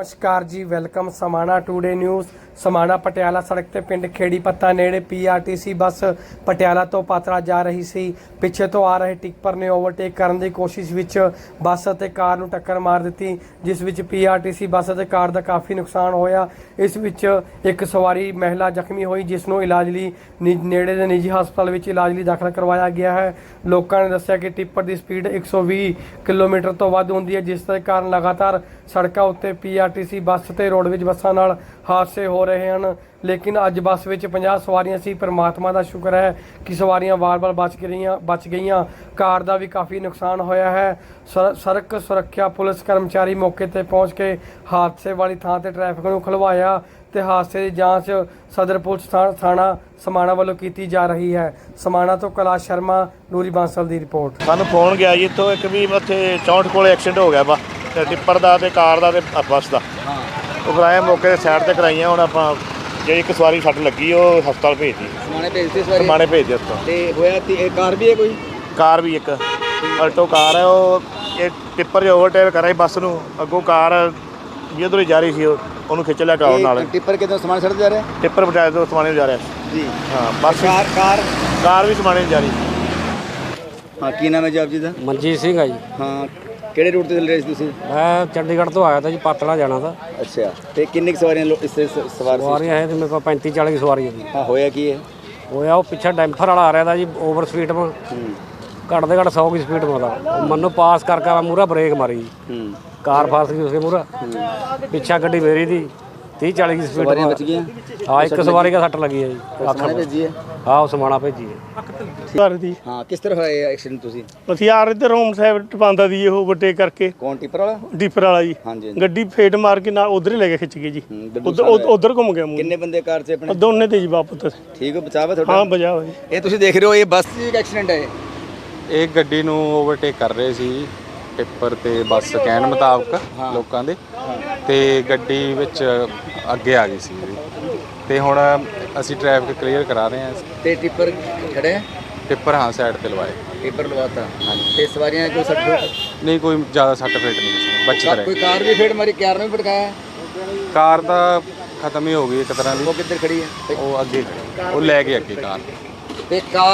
ਨਮਸਕਾਰ ਜੀ, welcome Samana today news Samana Patiala ਸੜਕ ਤੇ ਪਿੰਡ ਖੇੜੀ ਪੱਤਾ ਨੇੜੇ ਪੀਆਰਟੀਸੀ ਬੱਸ ਪਟਿਆਲਾ ਤੋਂ ਪਾਤਰਾ ਜਾ ਰਹੀ ਸੀ। ਪਿੱਛੇ ਤੋਂ ਆ ਰਹੇ ਟਿੱਪਰ ਨੇ ਓਵਰਟੇਕ ਕਰਨ ਦੀ ਕੋਸ਼ਿਸ਼ ਵਿੱਚ ਬੱਸ ਅਤੇ ਕਾਰ ਨੂੰ ਟੱਕਰ ਮਾਰ ਦਿੱਤੀ, ਜਿਸ ਵਿੱਚ ਪੀਆਰਟੀਸੀ ਬੱਸ ਅਤੇ ਕਾਰ ਦਾ ਕਾਫੀ ਨੁਕਸਾਨ ਹੋਇਆ। ਇਸ ਵਿੱਚ ਇੱਕ ਸਵਾਰੀ ਮਹਿਲਾ ਜ਼ਖਮੀ ਹੋਈ, ਜਿਸ ਨੂੰ ਇਲਾਜ ਲਈ ਨਿ- ਨੇੜੇ ਦੇ ਨਿੱਜੀ ਹਸਪਤਾਲ ਵਿੱਚ ਇਲਾਜ ਲਈ ਦਾਖਲ ਕਰਵਾਇਆ ਗਿਆ ਹੈ। ਲੋਕਾਂ ਨੇ ਦੱਸਿਆ ਕਿ ਟਿੱਪਰ ਦੀ ਸਪੀਡ 120 ਕਿਲੋਮੀਟਰ ਤੋਂ ਵੱਧ ਹੁੰਦੀ ਹੈ, ਜਿਸ ਦੇ ਕਾਰਨ ਲਗਾਤਾਰ ਸੜਕਾਂ ਉੱਤੇ ਪੀ ਪੀਆਰਟੀਸੀ ਬੱਸ ਤੇ ਰੋਡਵੇਜ ਬੱਸਾਂ ਨਾਲ ਹਾਦਸੇ ਹੋ ਰਹੇ ਹਨ। ਲੇਕਿਨ ਅੱਜ ਬੱਸ ਵਿੱਚ 50 ਸਵਾਰੀਆਂ ਸੀ। ਪਰਮਾਤਮਾ ਦਾ ਸ਼ੁਕਰ ਹੈ ਕਿ ਸਵਾਰੀਆਂ ਵਾਰ-ਵਾਰ ਬਚ ਗਈਆਂ ਬਚ ਗਈਆਂ। ਕਾਰ ਦਾ ਵੀ ਕਾਫੀ ਨੁਕਸਾਨ ਹੋਇਆ ਹੈ। ਸੜਕ ਸੁਰੱਖਿਆ ਪੁਲਿਸ ਕਰਮਚਾਰੀ ਮੌਕੇ ਤੇ ਪਹੁੰਚ ਕੇ ਹਾਦਸੇ ਵਾਲੀ ਥਾਂ ਤੇ ਟ੍ਰੈਫਿਕ ਨੂੰ ਖਲਵਾਇਆ ਤੇ ਹਾਦਸੇ ਦੀ ਜਾਂਚ ਸਦਰ ਪੁਲਿਸ ਥਾ- ਥਾਣਾ ਸਮਾਣਾ ਵੱਲੋਂ ਕੀਤੀ ਜਾ ਰਹੀ ਹੈ। ਸਮਾਣਾ ਤੋਂ ਕੈਲਾਸ਼ ਸ਼ਰਮਾ, ਨੂਰੀ ਬਾਂਸਲ ਦੀ ਰਿਪੋਰਟ। ਸਾਨੂੰ ਫੋਨ ਗਿਆ ਜੀ, ਇੱਥੋਂ ਇੱਕ ਵੀ ਉੱਥੇ 64 ਕੋਲੇ ਐਕਸੀਡੈਂਟ ਹੋ ਗਿਆ ਵਾ। ਤੇ ਟਿੱਪਰ ਦਾ ਤੇ ਕਾਰ ਦਾ ਤੇ ਬੱਸ ਦਾ। ਉਹ ਕਰਾਇਆ ਮੌਕੇ ਤੇ ਸਾਈਡ ਤੇ ਕਰਾਈਆਂ ਹੁਣ ਆਪਾਂ ਜਿਹੜੀ ਇੱਕ ਸਵਾਰੀ ਛੱਟ ਲੱਗੀ ਉਹ ਹਸਪਤਾਲ ਭੇਜਤੀ ਸਮਾਣੇ ਭੇਜਦੇ ਸਵਾਰੀ? ਮਾਣੇ ਭੇਜਦੇ ਉੱਥੋਂ ਤੇ ਹੋਇਆ ਤੇ ਇਹ ਕਾਰ ਵੀ ਹੈ ਕੋਈ? ਕਾਰ ਵੀ ਇੱਕ। ਅਲਟੋ ਕਾਰ ਹੈ ਉਹ ਇਹ ਟਿੱਪਰ ਜੋ ਓਵਰਟੇਕ ਕਰਾਈ ਬੱਸ ਨੂੰ ਅੱਗੋਂ ਕਾਰ ਜਿੱਧਰੋਂ ਹੀ ਜਾ ਰਹੀ ਸੀ ਉਹ- ਉਹਨੂੰ ਖਿੱਚ ਲਿਆ ਟਾਉਣ ਨਾਲ। ਟਿੱਪਰ ਕਿਦੋਂ ਸਮਾਨ ਛੱਡ ਜਾ ਰਿਹਾ? ਟਿੱਪਰ ਬਟਾਏ ਤੋਂ ਸਮਾਣੇ ਨੂੰ ਜਾ ਰਿਹਾ। ਜੀ। ਹਾਂ ਬੱਸ ਕਾਰ ਕਾਰ? ਕਾਰ ਵੀ ਸਮਾਣੇ ਨੂੰ ਜਾ ਰਹੀ। ਹਾਂ ਕੀ ਨਾਮ ਹੈ ਜੀ ਆਪ ਜੀ ਦਾ? ਮਨਜੀਤ ਸਿੰਘ ਆ ਜੀ। ਹਾਂ ਕਿਹੜੇ ਰੂਟ ਤੇ ਚੱਲ ਰਹੇ ਸੀ ਤੁਸੀਂ? ਮੈਂ ਚੰਡੀਗੜ੍ਹ ਤੋਂ ਆਇਆ ਤਾਂ ਜੀ ਪਾਤੜਾ ਜਾਣਾ ਤਾਂ। ਅੱਛਾ। ਤੇ ਕਿੰਨੀ ਕੁ ਸਵਾਰੀਆਂ ਲੋ- ਇਸ ਤੇ ਸ- ਸਵਾਰ ਸੀ? ਸਵਾਰੀਆਂ ਹੈ ਤੇ ਮੇਰੇ ਕੋਲ 35 40 ਸਵਾਰੀਆਂ ਦੀ ਹਾਂ ਹੋਇਆ ਕੀ ਹੈ? ਹੋਇਆ ਉਹ ਪਿੱਛੇ ਡੈਂਫਰ ਵਾਲਾ ਆ ਰਿਹਾ ਤਾਂ ਜੀ ਓਵਰ ਸਪੀਡ ਮਾ। ਹੂੰ। ਘੱਟ ਦੇ ਘੱਟ 100 ਦੀ ਸਪੀਡ ਮਾ ਦਾ ਮੈਨੂੰ ਪਾਸ ਕਰ ਕਰ ਮੂਰਾ ਬ੍ਰੇਕ ਮਾਰੀ ਜੀ। ਹੂੰ। ਕਾਰ ਫਸ ਗਈ ਉਸਕੇ ਮੂਰਾ ਪਿੱਛਾ ਗੱਡੀ ਮੇਰੀ ਦੀ 30 40 ਦੀ ਸਪੀਡ ਸਵਾਰੀਆਂ ਬਚ ਗਈਆਂ? ਇੱਕ ਸਵਾਰੀ ਦਾ ਸੱਟ ਲੱਗੀ ਹੈ ਜੀ ਸਮਾਣੇ ਭੇਜੀ ਹੈ? ਹਾਂ ਉਹ ਸਮਾਣਾ ਭੇਜੀ ਹੈ ਘਰ ਦੀ। ਹਾਂ ਕਿਸ ਤਰ੍ਹਾਂ ਹੋਇਆ ਇਹ ਐਕਸੀਡੈਂਟ ਤੁਸੀਂ? ਅਸੀਂ ਯਾਰ ਇੱਧਰ ਹੋਮ ਸਾਹਿਬ ਟਪਾਂਦਾ ਦੀ ਇਹ ਵੱਡੇ ਕਰਕੇ। ਕੌਣ ਟਿੱਪਰ ਵਾਲਾ? ਡੀਪਰ ਵਾਲਾ ਜੀ। ਹਾਂਜੀ ਹਾਂਜੀ। ਗੱਡੀ ਫੇਟ ਮਾਰ ਕੇ ਨਾਲ ਉਧਰ ਹੀ ਲੈ ਕੇ ਖਿੱਚ ਗਈ ਜੀ। ਹੂੰ, ਤੇ ਉਧਰ ਘੁੰਮ ਗਿਆ ਮੂੰਹ ਕਿੰਨੇ ਬੰਦੇ ਕਾਰ 'ਚ ਆਪਣੇ? ਦੋਨੇ ਤੇ ਜੀ ਵਾਪਸ। ਠੀਕ ਹੋ ਬਚਾਵਾ ਹਾਂ ਤੁਹਾਡਾ ਬਜਾ ਹੋਈ ਇਹ ਤੁਸੀਂ ਦੇਖ ਰਹੇ ਹੋ ਇਹ ਬੱਸ ਦੀ ਇੱਕ ਐਕਸੀਡੈਂਟ ਹੈ ਇਹ? ਗੱਡੀ ਨੂੰ ਓਵਰਟੇਕ ਕਰ ਰਹੇ ਸੀ ਟਿੱਪਰ ਤੇ ਬੱਸ ਕਹਿਣ ਮੁਤਾਬਕ ਲੋਕਾਂ ਦੇ। ਤੇ ਗੱਡੀ ਵਿੱਚ ਅੱਗੇ ਆ ਗਈ ਸੀ। ਤੇ ਹੁਣ ਅਸੀਂ ਟ੍ਰੈਫਿਕ ਕਲੀਅਰ ਕਰਾ ਰਹੇ ਹਾਂ। ਤੇ ਟਿੱਪਰ ਖੜੇ ਟਿੱਪਰ ਹਾਂ ਸਾਈਡ ਤੇ ਲਵਾਏ। ਟਿੱਪਰ ਲਵਾਤਾ। ਤੇ ਸਵਾਰੀਆਂ ਕੋਈ ਸੱਟ ਨਹੀਂ ਕੋਈ ਜ਼ਿਆਦਾ ਸੱਟ ਫੇਟ ਨਹੀਂ ਕਿਸੇ ਨੂੰ ਬਚਤ ਕੋਈ ਰਹੇ ਕਾਰ ਵੀ ਫੇੜ ਮਾਰੀ ਕਾਰ ਨੂੰ ਵੀ ਭਟਕਾਇਆ ਕਾਰ ਤਾਂ ਖਤਮ ਹੀ ਹੋ ਗਈ ਇੱਕ ਤਰ੍ਹਾਂ ਦੀ। ਉਹ ਕਿੱਧਰ ਖੜੀ ਹੈ ਉਹ ਅੱਗੇ। ਉਹ ਲੈ ਕੇ ਅੱਗੇ ਕਾਰ। ਤੇ ਕਾਰ